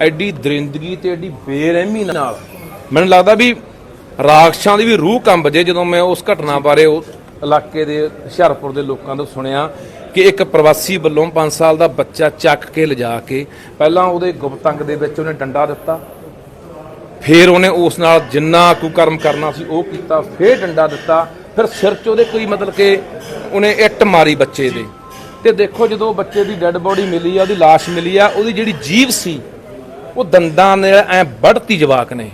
ਐਡੀ ਦਰਿੰਦਗੀ ਤੇ ਐਡੀ ਬੇਰਹਿਮੀ ਨਾਲ ਮੈਨੂੰ ਲੱਗਦਾ ਵੀ ਰਾਖਸ਼ਾਂ ਦੀ ਵੀ ਰੂਹ ਕੰਬ ਜੇ ਜਦੋਂ ਮੈਂ ਉਸ ਘਟਨਾ ਬਾਰੇ ਉਸ ਇਲਾਕੇ ਦੇ, ਹੁਸ਼ਿਆਰਪੁਰ ਦੇ ਲੋਕਾਂ ਤੋਂ ਸੁਣਿਆ ਕਿ ਇੱਕ ਪ੍ਰਵਾਸੀ ਵੱਲੋਂ 5 ਸਾਲ ਦਾ ਬੱਚਾ ਚੱਕ ਕੇ ਲਿਜਾ ਕੇ ਪਹਿਲਾਂ ਉਹਦੇ ਗੁਪਤੰਗ ਦੇ ਵਿੱਚ ਉਹਨੇ ਡੰਡਾ ਦਿੱਤਾ, ਫਿਰ ਉਹਨੇ ਉਸ ਨਾਲ ਜਿੰਨਾ ਕੁਕਰਮ ਕਰਨਾ ਸੀ ਉਹ ਕੀਤਾ, ਫਿਰ ਡੰਡਾ ਦਿੱਤਾ, ਫਿਰ ਸਿਰ 'ਚ ਉਹਦੇ ਕੋਈ ਮਤਲਬ ਕਿ ਉਹਨੇ ਇੱਟ ਮਾਰੀ ਬੱਚੇ ਦੇ। ਤੇ ਦੇਖੋ ਜਦੋਂ ਬੱਚੇ ਦੀ ਡੈੱਡ ਬੋਡੀ ਮਿਲੀ ਆ, ਉਹਦੀ ਲਾਸ਼ ਮਿਲੀ ਆ, ਉਹਦੀ ਜਿਹੜੀ ਜੀਵ ਸੀ ਉਹ ਦੰਦਾਂ ਨੇ ਐ ਵੱਢਤੀ ਜਵਾਕ ਨੇ।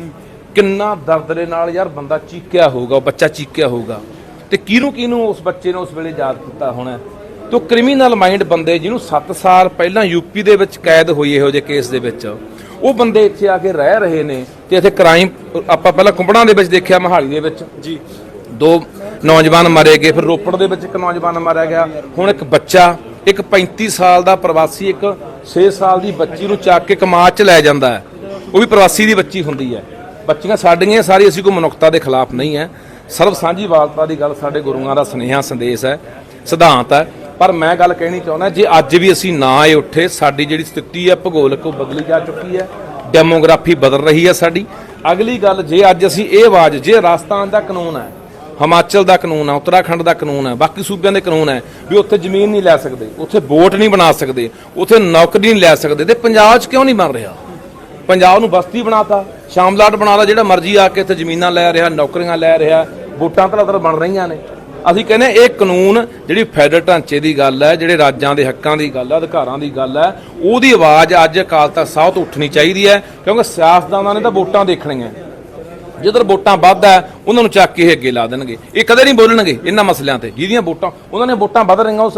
ਕਿੰਨਾ ਦਰਦ ਦੇ ਨਾਲ ਯਾਰ ਬੰਦਾ ਚੀਕਿਆ ਹੋਊਗਾ ਉਹ ਬੱਚਾ ਚੀਕਿਆ ਹੋਊਗਾ। ਤੇ ਕਿਹਨੂੰ ਕਿਹਨੂੰ ਉਸ ਬੱਚੇ ਨੇ ਉਸ ਵੇਲੇ ਯਾਦ ਕੀਤਾ ਹੋਣਾ ਤੋ ਕ੍ਰਿਮੀਨਲ ਮਾਈਂਡ ਬੰਦੇ ਜਿਹਨੂੰ 7 ਸਾਲ ਪਹਿਲਾਂ ਯੂਪੀ ਦੇ ਵਿੱਚ ਕੈਦ ਹੋਈ ਇਹੋ ਜਿਹੇ ਕੇਸ ਦੇ ਵਿੱਚ ਉਹ ਬੰਦੇ ਇੱਥੇ ਆ ਕੇ ਰਹਿ ਰਹੇ ਨੇ ਤੇ ਇੱਥੇ ਕ੍ਰਾਈਮ ਆਪਾਂ ਪਹਿਲਾਂ ਕੁੰਬੜਾਂ ਦੇ ਵਿੱਚ ਦੇਖਿਆ ਮਹਾਲੀ ਦੇ ਵਿੱਚ। ਜੀ। ਦੋ ਨੌਜਵਾਨ ਮਾਰੇ ਗਏ ਫਿਰ ਰੋਪੜ ਦੇ ਵਿੱਚ ਇੱਕ ਨੌਜਵਾਨ ਮਾਰਿਆ ਗਿਆ। ਹੁਣ ਇੱਕ ਬੱਚਾ ਇੱਕ 35 ਸਾਲ ਦਾ ਪ੍ਰਵਾਸੀ, ਇੱਕ 6 ਸਾਲ ਦੀ ਬੱਚੀ ਨੂੰ ਚੱਕ ਕੇ ਕਮਾਚ ਚ ਲੈ ਜਾਂਦਾ ਹੈ। ਉਹ ਵੀ ਪ੍ਰਵਾਸੀ ਦੀ ਬੱਚੀ ਹੁੰਦੀ ਹੈ। ਬੱਚੀਆਂ ਸਾਡੀਆਂ ਸਾਰੀ ਅਸੀਂ ਕੋਈ ਮਨੁੱਖਤਾ ਦੇ ਖਿਲਾਫ ਨਹੀਂ ਹੈ। ਸਰਬ ਸਾਂਝੀਵਾਲਤਾ ਦੀ ਗੱਲ ਸਾਡੇ ਗੁਰੂਆਂ ਦਾ ਸੁਨੇਹਾ ਸੰਦੇਸ਼ ਹੈ, ਸਿਧਾਂਤ ਹੈ। ਪਰ ਮੈਂ ਗੱਲ ਕਹਿਣੀ ਚਾਹੁੰਦਾ, ਜੇ ਅੱਜ ਵੀ ਅਸੀਂ ਨਾ ਆਏ ਉੱਠੇ, ਸਾਡੀ ਜਿਹੜੀ ਸਥਿਤੀ ਹੈ, ਭੂਗੋਲਿਕ ਉਹ ਬਦਲੀ ਜਾ ਚੁੱਕੀ ਹੈ। ਡੈਮੋਗ੍ਰਾਫੀ ਬਦਲ ਰਹੀ ਹੈ ਸਾਡੀ। ਅਗਲੀ ਗੱਲ, ਜੇ ਅੱਜ ਅਸੀਂ ਇਹ ਆਵਾਜ਼, ਜੇ ਰਾਜਸਥਾਨ ਦਾ ਕਾਨੂੰਨ ਹੈ ਹਿਮਾਚਲ ਦਾ ਕਾਨੂੰਨ ਹੈ, ਉੱਤਰਾਖੰਡ ਦਾ ਕਾਨੂੰਨ ਹੈ, ਬਾਕੀ ਸੂਬਿਆਂ ਦੇ ਕਾਨੂੰਨ ਹੈ ਵੀ ਉੱਥੇ ਜ਼ਮੀਨ ਨਹੀਂ ਲੈ ਸਕਦੇ, ਉੱਥੇ ਵੋਟ ਨਹੀਂ ਬਣਾ ਸਕਦੇ, ਉੱਥੇ ਨੌਕਰੀ ਨਹੀਂ ਲੈ ਸਕਦੇ, ਤੇ ਪੰਜਾਬ 'ਚ ਕਿਉਂ ਨਹੀਂ ਬਣ ਰਿਹਾ? ਪੰਜਾਬ ਨੂੰ ਬਸਤੀ ਬਣਾਤਾ ਸ਼ਾਮਲਾਟ ਬਣਾਤਾ ਜਿਹੜਾ ਮਰਜ਼ੀ ਆ ਕੇ ਇੱਥੇ ਜ਼ਮੀਨਾਂ ਲੈ ਰਿਹਾ, ਨੌਕਰੀਆਂ ਲੈ ਰਿਹਾ, ਵੋਟਾਂ ਤਲਤਰ ਬਣ ਰਹੀਆਂ ਨੇ। ਅਸੀਂ ਕਹਿੰਦੇ ਇਹ ਕਾਨੂੰਨ ਜਿਹੜੀ ਫੈਡਰਲ ਢਾਂਚੇ ਦੀ ਗੱਲ ਹੈ, ਜਿਹੜੇ ਰਾਜਾਂ ਦੇ ਹੱਕਾਂ ਦੀ ਗੱਲ ਹੈ, ਅਧਿਕਾਰਾਂ ਦੀ ਗੱਲ ਹੈ, ਉਹਦੀ ਆਵਾਜ਼ ਅੱਜ ਅਕਾਲ ਤਖਤ ਸਾਹਿਬ ਤੋਂ ਉੱਠਣੀ ਚਾਹੀਦੀ ਹੈ, ਕਿਉਂਕਿ ਸਿਆਸਤਦਾਨਾਂ ਨੇ ਤਾਂ ਵੋਟਾਂ ਦੇਖਣੀਆਂ। ਜਿੱਧਰ ਵੋਟਾਂ ਵੱਧ ਹੈ, ਉਹਨਾਂ ਨੂੰ ਚੱਕ ਕੇ ਇਹ ਅੱਗੇ ਲਾ ਦੇਣਗੇ। ਇਹ ਕਦੇ ਨਹੀਂ ਬੋਲਣਗੇ ਇਹਨਾਂ ਮਸਲਿਆਂ ਤੇ, ਜਿਹਦੀਆਂ ਵੋਟਾਂ ਉਹਨਾਂ ਨੇ ਵੋਟਾਂ ਵੱਧ ਰਹੀਆਂ, ਉਹ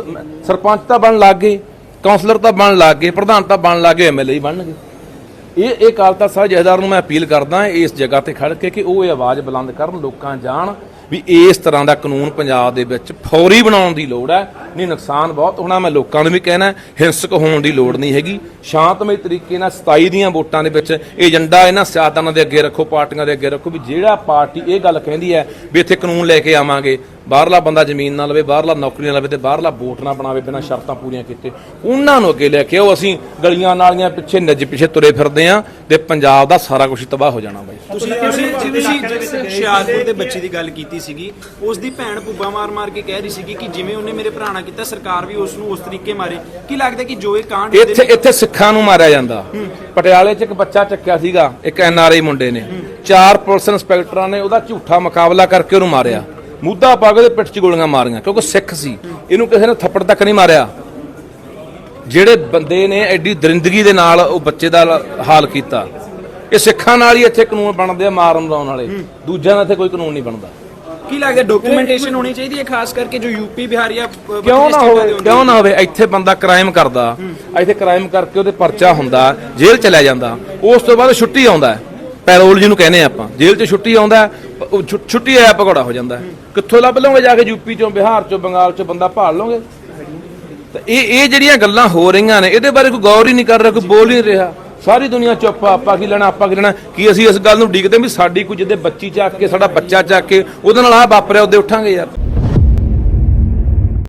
ਸਰਪੰਚ ਤਾਂ ਬਣ ਲੱਗ ਗਏ ਕਾਉਂਸਲਰ ਤਾਂ ਬਣ ਲੱਗ ਗਏ, ਪ੍ਰਧਾਨ ਤਾਂ ਬਣ ਲੱਗ ਗਏ ਐਮਐਲਏ ਬਣਨਗੇ। ਇਹ ਇਹ ਅਕਾਲ ਤਖਤ ਸਾਹਿਬ ਜਥੇਦਾਰ ਨੂੰ ਮੈਂ ਅਪੀਲ ਕਰਦਾ ਇਸ ਜਗ੍ਹਾ ਤੇ ਖੜ ਕੇ ਕਿ ਉਹ ਇਹ ਆਵਾਜ਼ ਬੁਲੰਦ ਕਰਨ, ਲੋਕਾਂ ਜਾਣ ਵੀ ਇਸ ਤਰ੍ਹਾਂ ਦਾ ਕਾਨੂੰਨ ਪੰਜਾਬ ਦੇ ਵਿੱਚ ਫੌਰੀ ਬਣਾਉਣ ਦੀ ਲੋੜ ਹੈ। ਨਹੀਂ ਨੁਕਸਾਨ ਬਹੁਤ ਹੋਣਾ ਮੈਂ ਲੋਕਾਂ ਨੂੰ ਵੀ ਕਹਿਣਾ ਹਿੰਸਕ ਹੋਣ ਦੀ ਲੋੜ ਨਹੀਂ ਹੈਗੀ। ਸ਼ਾਂਤਮਈ ਤਰੀਕੇ ਨਾਲ 27 ਦੀਆਂ ਵੋਟਾਂ ਦੇ ਵਿੱਚ ਏਜੰਡਾ ਇਹਨਾਂ ਸਿਆਸਤਦਾਨਾਂ ਦੇ ਅੱਗੇ ਰੱਖੋ ਪਾਰਟੀਆਂ ਦੇ ਅੱਗੇ ਰੱਖੋ ਵੀ ਜਿਹੜਾ ਪਾਰਟੀ ਇਹ ਗੱਲ ਕਹਿੰਦੀ ਹੈ ਵੀ ਇੱਥੇ ਕਾਨੂੰਨ ਲੈ ਕੇ ਆਵਾਂਗੇ ਬਾਹਰਲਾ ਬੰਦਾ ਜ਼ਮੀਨ ਨਾ ਲਵੇ ਬਾਹਰਲਾ ਨੌਕਰੀ ਨਾ ਲਵੇ ਤੇ ਬਾਹਰਲਾ ਵੋਟ ਨਾ ਬਣਾਵੇ ਬਿਨਾਂ ਸ਼ਰਤਾਂ ਪੂਰੀਆਂ ਕੀਤੇ। ਉਹਨਾਂ ਨੂੰ ਅੱਗੇ ਲੈ ਕੇ ਆਓ ਅਸੀਂ ਗਲੀਆਂ ਨਾਲੀਆਂ ਪਿੱਛੇ ਨੱਜ ਪਿੱਛੇ ਤੁਰੇ ਫਿਰਦੇ ਆਂ ਤੇ ਪੰਜਾਬ ਦਾ ਸਾਰਾ ਕੁਝ ਤਬਾਹ ਹੋ ਜਾਣਾ ਬਾਈ। ਤੁਸੀਂ ਤੁਸੀਂ ਤੁਸੀਂ ਹੁਸ਼ਿਆਰਪੁਰ ਦੇ ਬੱਚੇ ਦੀ ਗੱਲ ਕੀਤੀ ਸੀਗੀ ਉਸ ਦੀ ਭੈਣ ਭੁੱਬਾ ਮਾਰ ਮਾਰ ਕੇ ਕਹਿ ਰਹੀ ਸੀਗੀ ਕਿ ਜਿਵੇਂ ਉਹਨੇ ਮੇਰੇ ਭਰਾ ਨਾਲ ਕੀਤਾ ਸਰਕਾਰ ਵੀ ਉਸ ਨੂੰ ਉਸ ਤਰੀਕੇ ਮਾਰੇ। ਕੀ ਲੱਗਦਾ ਕਿ ਜੋ ਇਹ ਕਾਂਡ ਇੱਥੇ ਇੱਥੇ ਸਿੱਖਾਂ ਨੂੰ ਮਾਰਿਆ ਜਾਂਦਾ। ਪਟਿਆਲੇ 'ਚ ਇੱਕ ਬੱਚਾ ਚੱਕਿਆ ਸੀਗਾ ਇੱਕ ਐਨਆਰਆਈ ਮੁੰਡੇ ਨੇ। ਚਾਰ ਪੁਲਿਸ ਇੰਸਪੈਕਟਰਾਂ ਨੇ ਉਹਦਾ ਝੂਠਾ ਮੁਕਾਬਲਾ ਕਰਕੇ ਉਹਨੂੰ ਮਾਰਿਆ। ਮੁੱਦਾ ਪਾ ਕੇ ਉਹਦੇ ਪਿੱਠ 'ਚ ਗੋਲੀਆਂ ਮਾਰੀਆਂ ਕਿਉਂਕਿ ਸਿੱਖ ਸੀ। ਇਹਨੂੰ ਕਿਸੇ ਨੇ ਥੱਪੜ ਤੱਕ ਨਹੀਂ ਮਾਰਿਆ। ਜਿਹੜੇ ਬੰਦੇ ਨੇ ਐਡੀ ਦਰਿੰਦਗੀ ਦੇ ਨਾਲ ਉਹ ਬੱਚੇ ਦਾ ਹਾਲ ਕੀਤਾ। ਇਹ ਸਿੱਖਾਂ ਨਾਲ ਹੀ ਇੱਥੇ ਕਾਨੂੰਨ ਬਣਦੇ ਆ ਮਾਰਨ ਮਰਾਉਣ ਵਾਲੇ ਦੂਜਿਆਂ ਦਾ ਇੱਥੇ ਕੋਈ ਕਾਨੂੰਨ ਨਹੀਂ ਬਣਦਾ। ਕੀ ਲੱਗਦਾ ਡਾਕੂਮੈਂਟੇਸ਼ਨ ਹੋਣੀ ਚਾਹੀਦੀ ਹੈ ਖਾਸ ਕਰਕੇ ਜੋ ਯੂਪੀ ਬਿਹਾਰ ਜਾਂ ਕਿਉਂ ਨਾ ਹੋਵੇ ਕਿਉਂ ਨਾ ਹੋਵੇ ਇੱਥੇ ਬੰਦਾ ਕ੍ਰਾਈਮ ਕਰਦਾ ਇੱਥੇ ਕ੍ਰਾਈਮ ਕਰਕੇ ਉਹਦੇ ਪਰਚਾ ਹੁੰਦਾ ਜੇਲ੍ਹ ਚਲਾ ਜਾਂਦਾ ਉਸ ਤੋਂ ਬਾਅਦ ਛੁੱਟੀ ਆਉਂਦਾ। ਪੈਰੋਲ ਜਿਹਨੂੰ ਕਹਿੰਦੇ ਆਪਾਂ ਜੇਲ੍ਹ 'ਚ ਛੁੱਟੀ ਆਉਂਦਾ ਛੁੱਟੀ ਆਇਆ ਭਗੌੜਾ ਹੋ ਜਾਂਦਾ। ਕਿੱਥੋਂ ਲੱਭ ਲਓਗੇ ਜਾ ਕੇ ਯੂਪੀ ਚੋਂ ਬਿਹਾਰ ਚੋਂ ਬੰਗਾਲ ਚੋਂ ਬੰਦਾ ਭਾਲ ਲਓਗੇ ਤਾਂ ਇਹ ਇਹ ਜਿਹੜੀਆਂ ਗੱਲਾਂ ਹੋ ਰਹੀਆਂ ਨੇ ਇਹਦੇ ਬਾਰੇ ਕੋਈ ਗੌਰ ਹੀ ਨਹੀਂ ਕਰ ਰਿਹਾ ਕੋਈ ਬੋਲ ਹੀ ਨਹੀਂ ਰਿਹਾ ਸਾਰੀ ਦੁਨੀਆ ਚੁੱਪ ਆ, ਆਪਾਂ ਕੀ ਲੈਣਾ, ਆਪਾਂ ਕੀ ਲੈਣਾ। ਕੀ ਅਸੀਂ ਇਸ ਗੱਲ ਨੂੰ ਉਡੀਕਦੇ ਵੀ ਸਾਡੀ ਕੋਈ ਜਿਹਦੇ ਬੱਚੀ ਚੱਕ ਕੇ, ਸਾਡਾ ਬੱਚਾ ਚੱਕ ਕੇ, ਉਹਦੇ ਨਾਲ ਆ ਵਾਪਰਿਆ, ਉਹਦੇ ਉੱਠਾਂਗੇ ਯਾਰ।